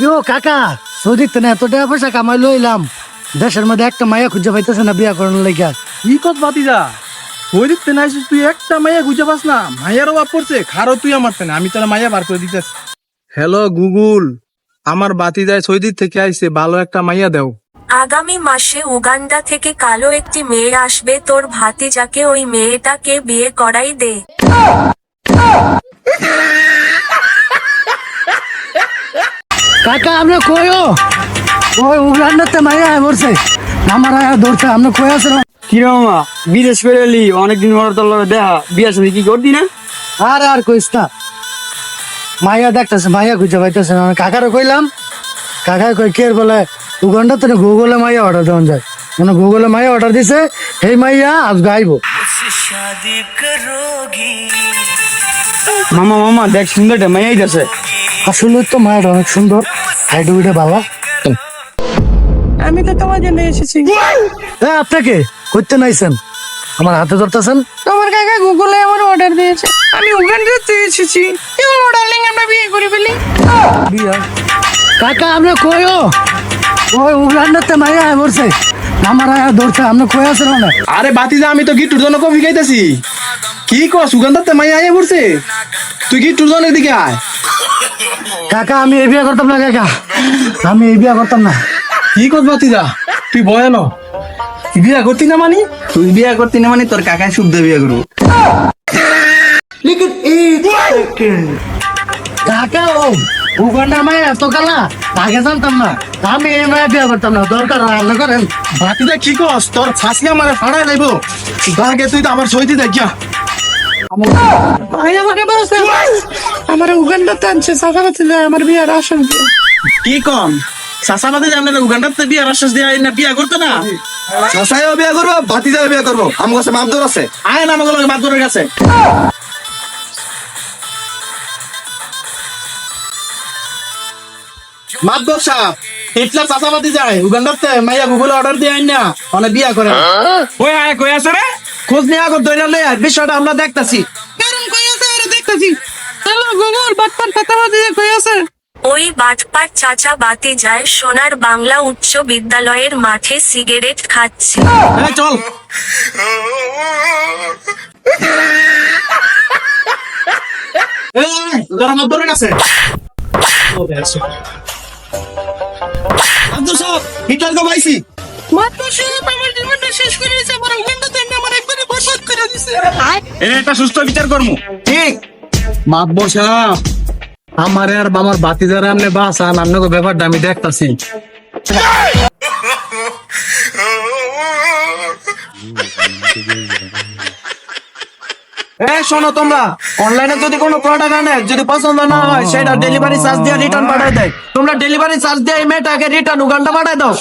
ইয়ো কাকা সৌদিতে না এত টাকা পয়সা কামাই লইলাম। দেশের মধ্যে একটা মাইয়া খুঁজে পাইতেছে না বিয়া করার লেগা কি কত বাতিজা ওই দিক তেনে আসিস তুই একটা মাইয়া খুঁজে পাস না। মাইয়ার অভাব পড়ছে খারো তুই আমার তেনে আমি তোর মাইয়া বার করে দিতেছি। Hello Google. আমার বাতিজায় সৌদির থেকে আইছে ভালো একটা মাইয়া দেও। আগামী মাসে উগান্ডা থেকে কালো একটি মেয়ে আসবে তোর ভাতিজাকে ওই মেয়েটাকে বিয়ে করাই দে। কাকা আমরা কইও ওই উগান্ডাতে মাইয়া আয় বলছে আমার আয়া ধরছে আমরা কই আছে না মামা বিদেশ করে এলি অনেকদিন পর তোর লগে দেখা বিয়া সাথে কি করবি না? আর আর কইস না। মাইয়া দেখতেছে মাইয়া খুঁজে পাইতেছে না। কাকারে কইলাম কাকা কই কে বলে? উগান্ডাতে না গুগলে মাইয়া অর্ডার দেওয়া যায়। মানে গুগলে মাইয়া অর্ডার দিছে এই মাইয়া আজ গাইবো মামা মামা দেখ সুন্দর একটা মাইয়াই গেছে আসলে তো মায়ের অনেক সুন্দর। হাইডু উইডে বাবা। আমি তো তোমার জন্য এসেছি। হ্যাঁ আপনাকে করতে নাইছেন। আমার হাতে ধরতেছেন। তোমার কাকা গুগলে আমার অর্ডার দিয়েছে। আমি উগান্ডাতে এসেছি। চলো ডার্লিং আমরা বিয়ে করে ফেলি। বিয়া? কাকা আমরা কইও ওই উগান্ডাতে মাইয়া আয় বলছে আমার আয়া ধরছে। আমরা কই আছে না আরে বাতিজা আমি তো গিট্টুর জন্য কফি খাইতেছি। কি কস সুগন্ধাতে মাইয়া আইয়া পড়ছে তুই গিট্টুর জন্য এদিকে আয়। কাকা আমি এই বিয়া করতাম না কাকা। আমি এই বিয়া করতাম না। কি কস বাতিজা তুই ভয়ানো তুই বিয়া করতি না মানি? তুই বিয়া করতি না মানে তোর কাকায় শুদ্ধ বিয়া করব। কাকা ও উগান্ডার মায়া এত কালা আগে জানতাম না। আমি এই মায়া বিয়া করতাম না দরকার আল্লাহ করেন। বাতিজা কি কস? তোর ফাঁসি আমার ফাড়াই লাইব। তাকে তুই তো আমার সইতে আমাকে বলছে আমার উগান্ডাতে আনছে সাফারাতে যায় আমার বিয়ের দিয়ে। কি কম? সাসাবাদে না উগান্ডাতে বিয়ার আশ্বাস দেয়া না বিয়া করতে না? চাচাইও বিয়ে করব ভাতিজাও বিয়ে করব। আমার কাছে মাপদর আছে। আয় না আমাকে বাদরের কাছে। সাহেব হিটলার চাষাবাদি যায় উগান্ডাতে মাইয়া গুগলে অর্ডার দিয়ে আইন না মানে বিয়া করে। ওই আয় কই আছে রে? খোঁজ নিয়ে আগর ধরে আর বিষয়টা আমরা দেখতাছি। কথা দিয়ে কই আছে। ওই বাটপার চাচা বাতি যায় সোনার বাংলা উচ্চ বিদ্যালয়ের মাঠে সিগারেট খাচ্ছে। চল। এই, তোরা মাদরের কাছে আব্দুল সাহেব হিটলার কো পাইছি। এটা সুস্থ বিচার করমু। ঠিক। সাহেব। আমার আর আমার বাতি যারা আমনে বাসান আপনাকে ব্যাপারটা আমি দেখতাছি। এ শোনো তোমরা অনলাইনে যদি কোনো প্রোডাক্ট আনে, যদি পছন্দ না হয়, সেটা ডেলিভারি চার্জ দিয়ে রিটার্ন পাঠাই দেয়। তোমরা ডেলিভারি চার্জ দিয়ে এই মেয়েটাকে রিটার্ন উগান্ডা পাঠাই দাও।